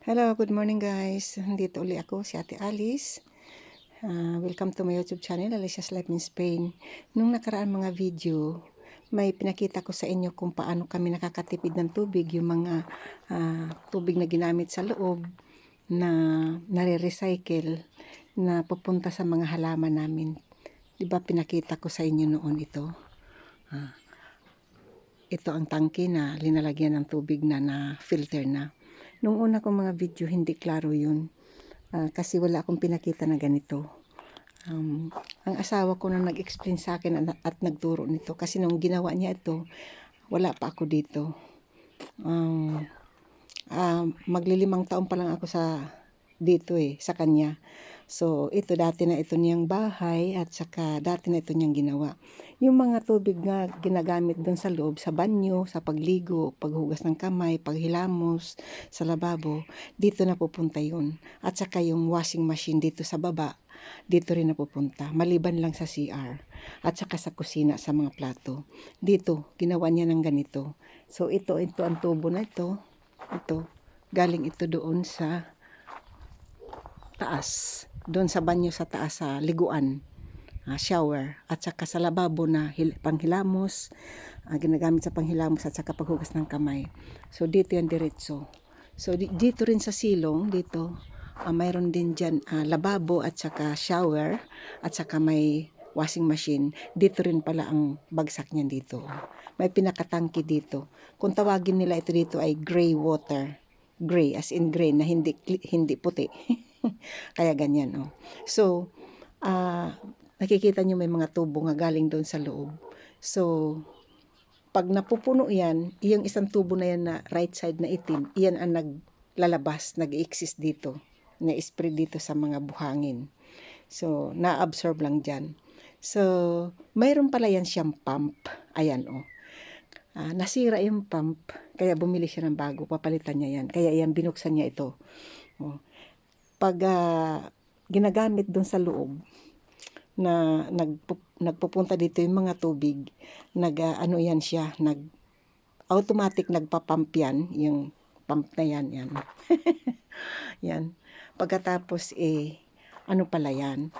Hello, good morning guys. Dito uli ako, si Ate Alice. Ah, welcome to my YouTube channel, Alicia's Life in Spain. Nung nakaraan mga video, may pinakita ko sa inyo kung paano kami nakakatipid ng tubig, yung mga ah, tubig na ginamit sa loob na nare-recycle na pupunta sa mga halaman namin. 'Di ba pinakita ko sa inyo noon ito? Ah, ito ang tangke na linalagyan ng tubig na na filter na. Nung una kong mga video, hindi klaro yun. Ah, kasi wala akong pinakita na ganito. Um, ang asawa ko na nag-explain sa akin at, at nagturo nito. Kasi nung ginawa niya ito, wala pa ako dito. Um, ah, maglilimang taon pa lang ako sa dito eh, sa kanya. So, ito dati na ito niyang bahay at saka dati na ito niyang ginawa. Yung mga tubig nga ginagamit doon sa loob, sa banyo, sa pagligo, paghugas ng kamay, paghilamos, sa lababo, dito na pupunta yun. At saka yung washing machine dito sa baba, dito rin napupunta. Maliban lang sa CR. At saka sa kusina, sa mga plato. Dito, ginawa niya ng ganito. So, ito, ito ang tubo na ito. Ito, galing ito doon sa taas. Doon sa banyo sa taas sa liguan. ah, shower at saka sa lababo na hil- panghilamos ah, ginagamit sa panghilamos at saka paghugas ng kamay. So dito yan diretso. So di- dito rin sa silong dito ah, mayroon din dyan ah, lababo at saka shower at saka may washing machine. Dito rin pala ang bagsak niyan dito. May pinakatangki dito. Kung tawagin nila ito dito ay gray water. Gray as in gray na hindi hindi puti kaya ganyan oh so ah nakikita nyo may mga tubo nga galing doon sa loob. So, pag napupuno yan, yung isang tubo na yan na right side na itim, iyan ang naglalabas, nag-exist dito, na-spread dito sa mga buhangin. So, na-absorb lang dyan. So, mayroon pala yan siyang pump. Ayan, oh. Ah, nasira yung pump, kaya bumili siya ng bago, papalitan niya yan. Kaya yan, binuksan niya ito. Oh. Pag ah, ginagamit doon sa loob, na nagpu, nagpupunta dito yung mga tubig, nag ah, ano yan siya, nag automatic nagpa-pump yan, yung pump na yan, yan. yan. Pagkatapos eh, ano pala yan?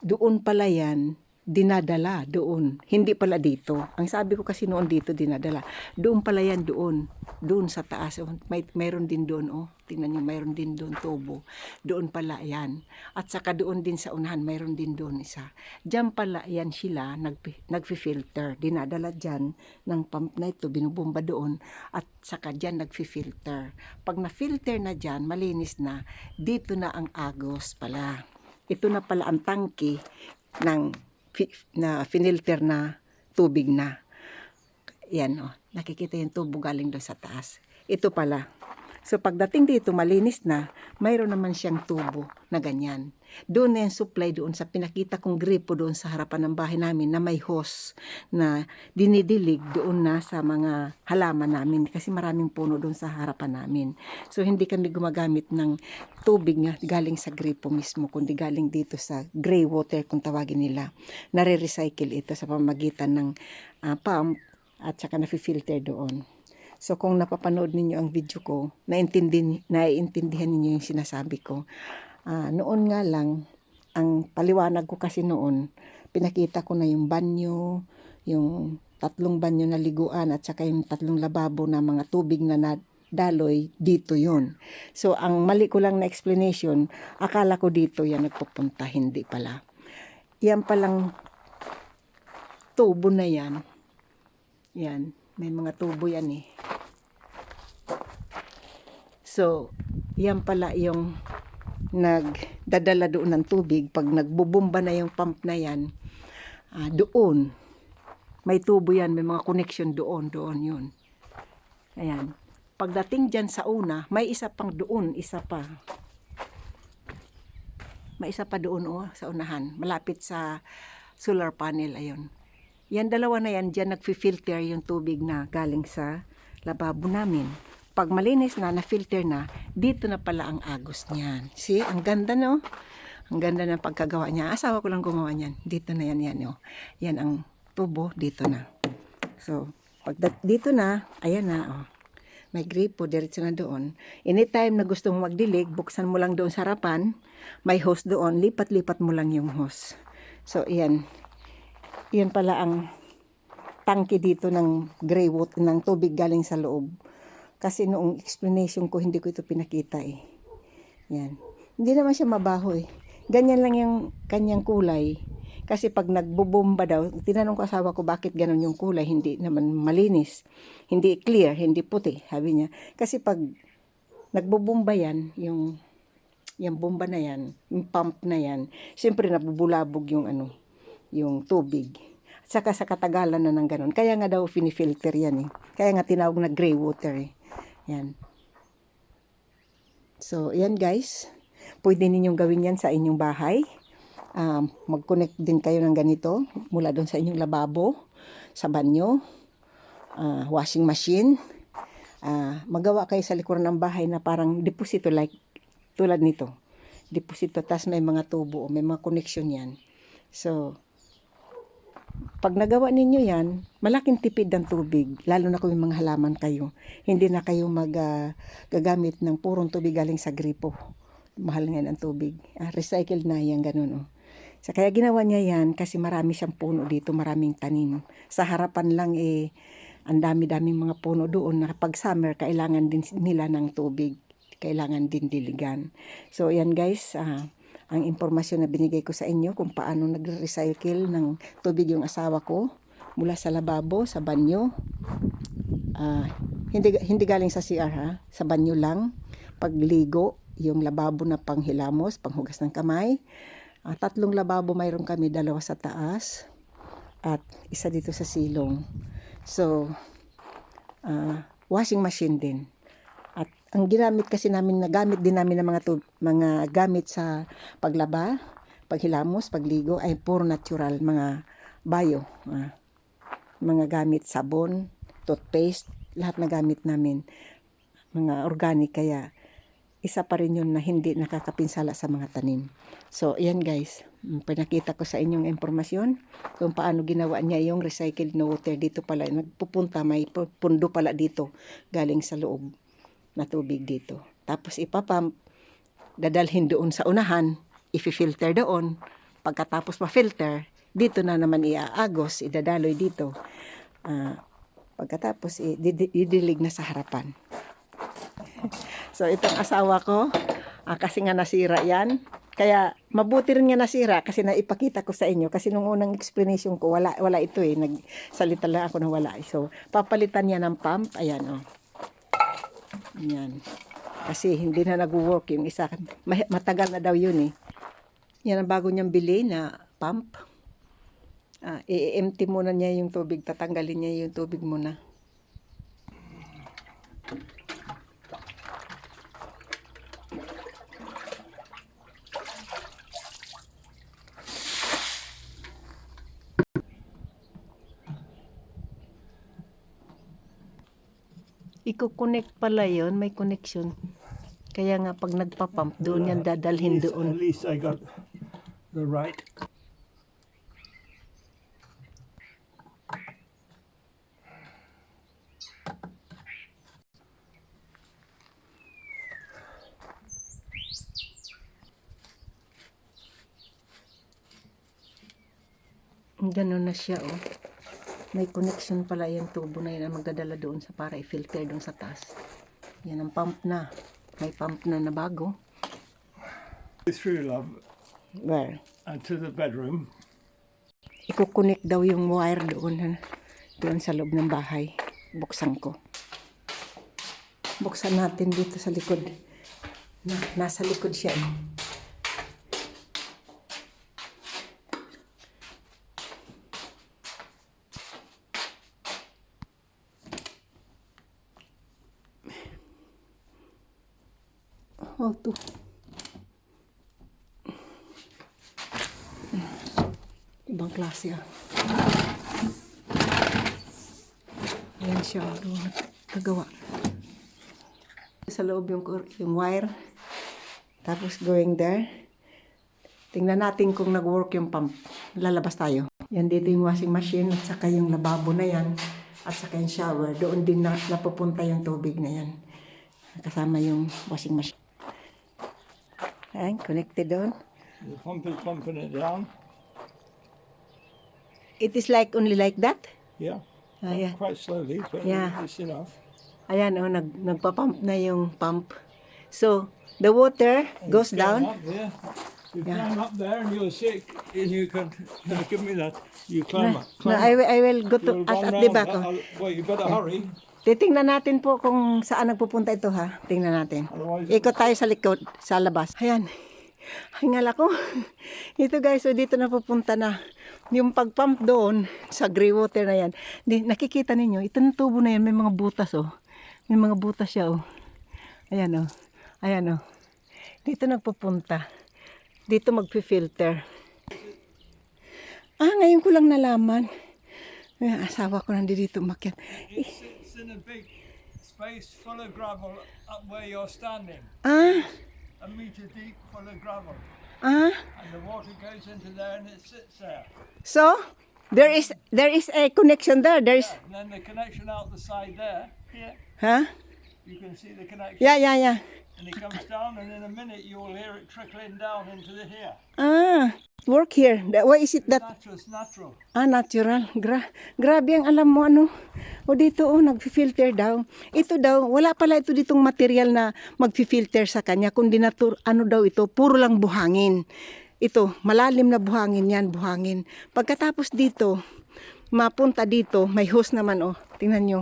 Doon pala yan, dinadala doon. Hindi pala dito. Ang sabi ko kasi noon dito dinadala. Doon pala yan doon. Doon sa taas. Oh, May, mayroon din doon. Oh. Tingnan nyo, mayroon din doon tubo. Doon pala yan. At saka doon din sa unahan, mayroon din doon isa. Diyan pala yan sila, nag, nagfi-filter. Dinadala dyan ng pump na ito, binubomba doon. At saka dyan nagfi-filter. Pag na-filter na dyan, malinis na, dito na ang agos pala. Ito na pala ang tangke ng na finilter na tubig na. Yan oh, nakikita yung tubo galing doon sa taas. Ito pala. So pagdating dito malinis na, mayroon naman siyang tubo na ganyan. Doon na yung supply doon sa pinakita kong gripo doon sa harapan ng bahay namin na may hose na dinidilig doon na sa mga halaman namin kasi maraming puno doon sa harapan namin. So hindi kami gumagamit ng tubig nga galing sa gripo mismo kundi galing dito sa gray water kung tawagin nila. Nare-recycle ito sa pamamagitan ng ah, pump at saka nafi-filter doon. So kung napapanood ninyo ang video ko, naintindi, naiintindihan ninyo yung sinasabi ko. Ah, noon nga lang, ang paliwanag ko kasi noon, pinakita ko na yung banyo, yung tatlong banyo na liguan at saka yung tatlong lababo na mga tubig na nadaloy, dito yun. So ang mali ko lang na explanation, akala ko dito yan nagpupunta, hindi pala. Yan palang tubo na yan. Yan, may mga tubo yan eh. So, yan pala yung nagdadala doon ng tubig. Pag nagbubumba na yung pump na yan, ah, doon, may tubo yan, may mga connection doon, doon yun. Ayan. Pagdating dyan sa una, may isa pang doon, isa pa. May isa pa doon, oh, sa unahan. Malapit sa solar panel, ayun. Yan dalawa na yan, dyan nagfi-filter yung tubig na galing sa lababo namin. Pag malinis na, na-filter na, dito na pala ang agos niyan. See, ang ganda no? Ang ganda ng pagkagawa niya. Asawa ko lang gumawa niyan. Dito na yan, yan. Oh. Yan ang tubo, dito na. So, pag dito na, ayan na, oh. may gripo, diretso na doon. Anytime na gusto mong magdilig, buksan mo lang doon sa harapan, may hose doon, lipat-lipat mo lang yung hose. So, yan. Yan pala ang tangke dito ng gray water, ng tubig galing sa loob. Kasi noong explanation ko, hindi ko ito pinakita eh. Yan. Hindi naman siya mabaho eh. Ganyan lang yung kanyang kulay. Kasi pag nagbubomba daw, tinanong ko asawa ko bakit ganun yung kulay, hindi naman malinis, hindi clear, hindi puti, sabi niya. Kasi pag nagbubomba yan, yung yung bomba na yan, yung pump na yan, siyempre nabubulabog yung ano, yung tubig. At saka sa katagalan na ng ganun. Kaya nga daw finifilter yan eh. Kaya nga tinawag na gray water eh. Yan. So, yan guys. Pwede ninyong gawin yan sa inyong bahay. Um, mag-connect din kayo ng ganito mula doon sa inyong lababo, sa banyo, ah, washing machine. Ah, magawa kayo sa likuran ng bahay na parang deposito like tulad nito. Deposito, tas may mga tubo, may mga connection yan. So, pag nagawa ninyo yan, malaking tipid ng tubig, lalo na kung may mga halaman kayo. Hindi na kayo mag, ah, gagamit ng purong tubig galing sa gripo. Mahal nga ang tubig. Ah, recycled na yan, ganun. Oh. So, kaya ginawa niya yan kasi marami siyang puno dito, maraming tanim. Sa harapan lang eh, ang dami-daming mga puno doon na pag summer, kailangan din nila ng tubig. Kailangan din diligan. So, yan guys, ah, ang impormasyon na binigay ko sa inyo kung paano nagre-recycle ng tubig yung asawa ko mula sa lababo, sa banyo. Ah, hindi, hindi galing sa CR ha, sa banyo lang. Pagligo, yung lababo na panghilamos, panghugas ng kamay. Ah, tatlong lababo mayroon kami, dalawa sa taas at isa dito sa silong. So, ah, washing machine din. Ang ginamit kasi namin, nagamit din namin ng mga, tub- mga gamit sa paglaba, paghilamos, pagligo ay puro natural, mga bio. ah, mga gamit, sabon, toothpaste, lahat na gamit namin. Mga organic, kaya isa pa rin yun na hindi nakakapinsala sa mga tanim. So, yan guys. Mm, Pinakita ko sa inyong impormasyon kung paano ginawa niya yung recycled water. Dito pala, nagpupunta, may pu- pundo pala dito galing sa loob na tubig dito. Tapos ipapump, dadalhin doon sa unahan, ifi-filter doon. Pagkatapos ma-filter, dito na naman iaagos, idadaloy dito. Ah, pagkatapos, idilig na sa harapan. So, itong asawa ko, ah, kasi nga nasira yan. Kaya, mabuti rin nga nasira kasi naipakita ko sa inyo. Kasi nung unang explanation ko, wala, wala ito eh. Nagsalita lang ako na wala. So, papalitan niya ng pump. Ayan, oh. Ayan. Kasi hindi na nag-work yung isa. Ma- Matagal na daw yun eh. Yan ang bago niyang bili na pump. Ah, i-empty muna niya yung tubig. Tatanggalin niya yung tubig muna. Iko-connect pala yon may connection. Kaya nga pag nagpa-pump, doon yan dadalhin least- doon. At least I got the right. Ganun na siya, oh. May connection pala yung tubo na yun ang magdadala doon sa para i-filter doon sa taas. Yan ang pump na. May pump na na bago. Through love Where? and to the bedroom. Iko-connect daw yung wire doon, doon sa loob ng bahay. Buksan ko. Buksan natin dito sa likod. Na, nasa likod siya. Eh. Oh, to. Ah. Ayan siya. Doon nagagawa. Sa loob yung, yung wire. Tapos going there. Tingnan natin kung nag-work yung pump. Lalabas tayo. Yan dito yung washing machine at saka yung lababo na yan. at saka yung shower, doon din na, napupunta yung tubig na yan. Kasama yung washing machine. Ayan, connected doon. The pump is pumping it down. It is like only like that? Yeah. Ayan. Quite slowly, but Yeah. it's enough. Ayan, oh, nag, nagpa-pump na yung pump. So, the water goes Climb down. Up there. You Yeah. climb up there and you're sick, and you can no, give me that. You climb up. No, Climb I, up. will- I will go to You'll at, at the back. Oh. Well, you better hurry. Titingnan natin po kung saan nagpupunta ito ha. Tingnan natin. Ikot tayo sa likod, sa labas. Ayan. Hingal ako. Ito guys, so dito na pupunta na. Yung pagpump doon sa gray water na yan. Di, nakikita ninyo, ito ng tubo na yan, may mga butas oh. May mga butas siya oh. Ayan oh. Ayan oh. Dito nagpupunta. Dito magpi-filter. Ah, ngayon ko lang nalaman. May asawa ko nandito umakyat. it sits in a big space full of gravel up where you're standing, Ah, a meter deep full of gravel, ah. and the water goes into there and it sits there. So, there is there is a connection there. There's And then the connection out the side there, here, huh? you can see the connection, Yeah, yeah, yeah. And it comes down, and in a minute you will hear it trickling down into the here. Ah, work here. That, why is it that Natural, it's natural. ah natural? Gra grabe ang alam mo ano. O dito oh, nagfi-filter daw. Ito daw, wala pala ito ditong material na magfi-filter sa kanya kundi natur ano daw ito, puro lang buhangin. Ito, malalim na buhangin yan, buhangin. Pagkatapos dito, mapunta dito, may hose naman oh. Tingnan nyo.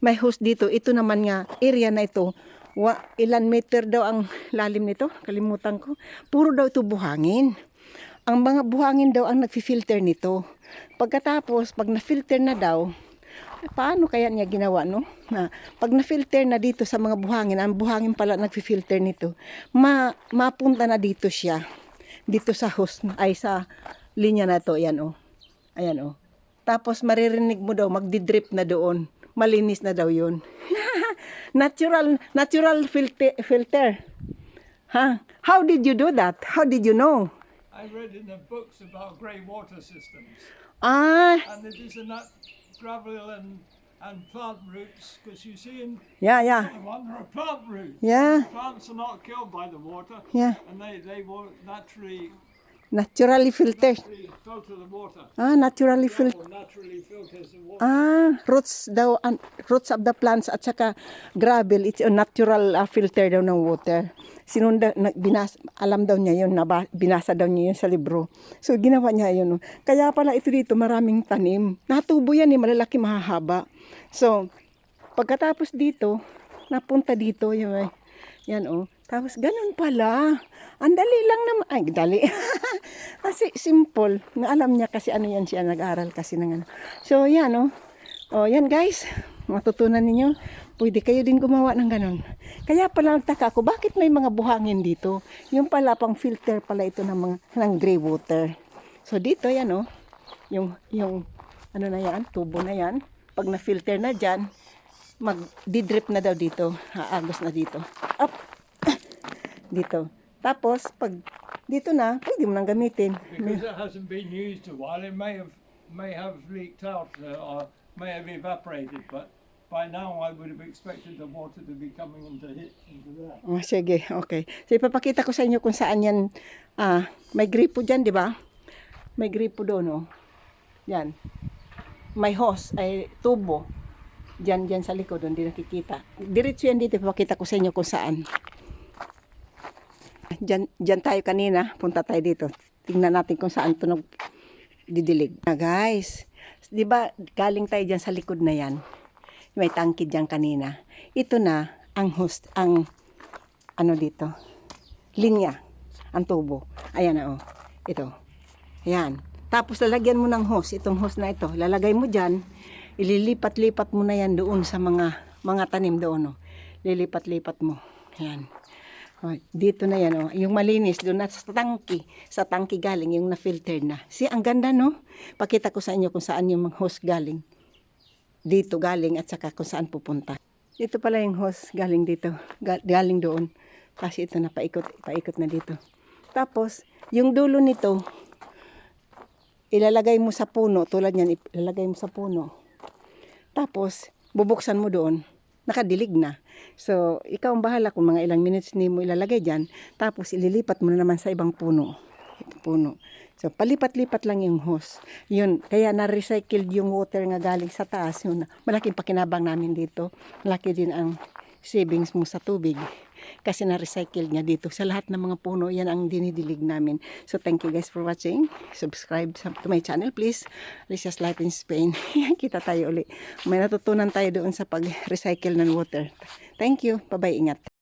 May hose dito. Ito naman nga, area na ito. Wa, ilan meter daw ang lalim nito? Kalimutan ko. Puro daw ito buhangin. Ang mga buhangin daw ang nagfi-filter nito. Pagkatapos, pag na-filter na daw, eh, paano kaya niya ginawa, no? Na, pag na-filter na dito sa mga buhangin, ang buhangin pala nagfi-filter nito, ma, mapunta na dito siya. Dito sa host, ay sa linya na to, ayan oh. Ayan oh. Tapos maririnig mo daw, magdidrip na doon. Malinis na daw yun. natural, natural filter. filter. Huh? How did you do that? How did you know? I read in the books about grey water systems, Ah, and it is a nat- gravel and and plant roots because you see in yeah, yeah, the one there are plant roots. yeah, Plants are not killed by the water, yeah. and they they will naturally, Naturally filtered. filter. Ah, naturally filtered. Ah, roots daw, an- roots of the plants at saka gravel, it's a natural ah, filter daw ng water. Sinunda, na, binas, alam daw niya yun, naba, binasa daw niya yun sa libro. So, ginawa niya yun. no. Kaya pala ito dito, maraming tanim. Natubo yan eh, malalaki, mahahaba. So, pagkatapos dito, napunta dito, yun, eh. yan oh. Tapos, ganun pala. Ang dali lang naman. Ay, dali. kasi simple. Na alam niya kasi ano yan siya, nag-aral kasi ng ano. So, yan oh. Oh, yan guys. Matutunan ninyo. Pwede kayo din gumawa ng ganun. Kaya pala nagtaka ako, bakit may mga buhangin dito? Yung pala pang filter pala ito ng mga ng gray water. So dito yan oh. Yung yung ano na yan, tubo na yan. Pag na-filter na diyan, mag-drip na daw dito. Haagos na dito. Up. Dito. Tapos pag dito na, pwede mo nang gamitin. Because it hasn't been used a while, it may have may have leaked out uh, or may have evaporated. But by now, I would have expected the water to be coming into hit into there. Oh, sige, okay. So ipapakita ko sa inyo kung saan yan. Ah, may gripo diyan, di ba? May gripo doon, oh. Yan. May hose, ay tubo. Diyan, diyan sa likod, doon, di nakikita. Diretso yan dito, ipapakita ko sa inyo kung saan. Diyan, diyan tayo kanina, punta tayo dito. Tingnan natin kung saan ito didilig. Na guys, di ba galing tayo diyan sa likod na yan. May tangkid diyan kanina. Ito na ang host, ang ano dito, linya, ang tubo. Ayan na oh. Ito. Ayan. Tapos lalagyan mo ng hose, itong hose na ito. Lalagay mo diyan, ililipat-lipat mo na yan doon sa mga mga tanim doon oh. Lilipat-lipat mo. Ayan. Oh, dito na yan oh. Yung malinis doon na sa tangki. Sa tangki galing yung na-filter na. See, ang ganda no? Pakita ko sa inyo kung saan yung hose galing. Dito galing at saka kung saan pupunta. Dito pala yung hose galing dito. Ga- Galing doon. Kasi ito na paikot, paikot na dito. Tapos, yung dulo nito, ilalagay mo sa puno. Tulad yan, ilalagay mo sa puno. Tapos, bubuksan mo doon, nakadilig na. So, ikaw ang bahala kung mga ilang minutes ni mo ilalagay dyan. Tapos, ililipat mo na naman sa ibang puno. Ito puno. So, palipat-lipat lang yung hose. Yun, kaya na-recycled yung water nga galing sa taas. Yun, malaking pakinabang namin dito. Malaki din ang savings mo sa tubig. Kasi na-recycle niya dito. Sa lahat ng mga puno, yan ang dinidilig namin. So, thank you guys for watching. Subscribe to my channel, please. Alicia's Life in Spain. Kita tayo uli. May natutunan tayo doon sa pag-recycle ng water. Thank you. Bye-bye. Ingat.